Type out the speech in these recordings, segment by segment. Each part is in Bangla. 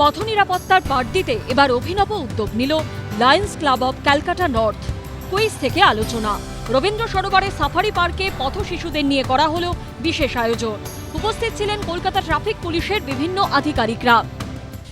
পথ নিরাপত্তার পাঠ দিতে এবার অভিনব উদ্যোগ নিল Lions Club of Calcutta North quiz থেকে আলোচনা রবীন্দ্র সরোবরে সাফারি পার্কে পথ শিশুদের নিয়ে করা হলো বিশেষ আয়োজন উপস্থিত ছিলেন কলকাতা ট্রাফিক পুলিশের বিভিন্ন আধিকারিকরা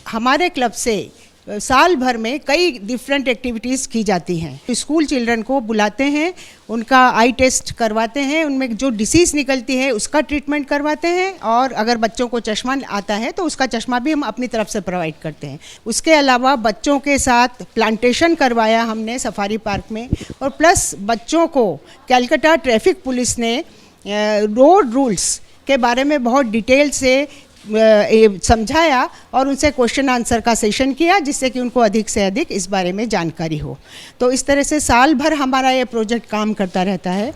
हमारे क्लब से अ, साल भर में कई डिफरेंट एक्टिविटीज़ की जाती हैं। स्कूल चिल्ड्रन को बुलाते हैं, उनका आई टेस्ट करवाते हैं, उनमें जो डिसीज़ निकलती है, उसका ट्रीटमेंट करवाते हैं और अगर बच्चों को चश्मा आता है तो उसका चश्मा भी हम अपनी तरफ़ से प्रोवाइड करते हैं। उसके अलावा बच्चों के साथ प्लांटेशन करवाया हमने सफारी पार्क में और प्लस बच्चों को कैलकाटा ट्रैफ़िक पुलिस ने रोड रूल्स के बारे में बहुत डिटेल से ये समझाया और उनसे क्वेश्चन आंसर का सेशन किया जिससे कि उनको अधिक से अधिक इस बारे में जानकारी हो तो इस तरह से साल भर हमारा ये प्रोजेक्ट काम करता रहता है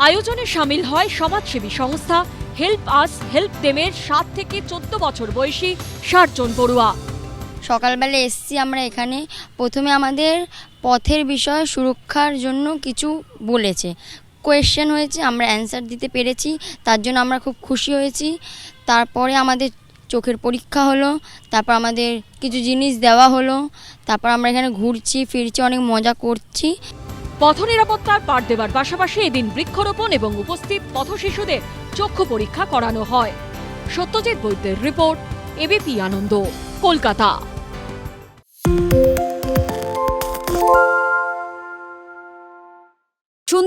আয়োজনে সামিল হয় সমাজসেবী সংস্থা হেল্প আস হেল্প দেমের সাত থেকে চোদ্দ বছর বয়সী ষাট জন পড়ুয়া সকালবেলা এসছি আমরা এখানে প্রথমে আমাদের পথের বিষয় সুরক্ষার জন্য কিছু বলেছে কোয়েশ্চেন হয়েছে, আমরা অ্যান্সার দিতে পেরেছি, তার জন্য আমরা খুব খুশি হয়েছি। তারপরে আমাদের চোখের পরীক্ষা হলো, তারপর আমাদের কিছু জিনিস দেওয়া হলো, তারপর আমরা এখানে ঘুরছি, ফিরছি, অনেক মজা করছি। পথ নিরাপত্তার পাঠ দেওয়ার পাশাপাশি এদিন বৃক্ষরোপণ এবং উপস্থিত পথ শিশুদের চক্ষু পরীক্ষা করানো হয়। সত্যজিৎ বৈদ্যের রিপোর্ট, এবিপি আনন্দ, কলকাতা।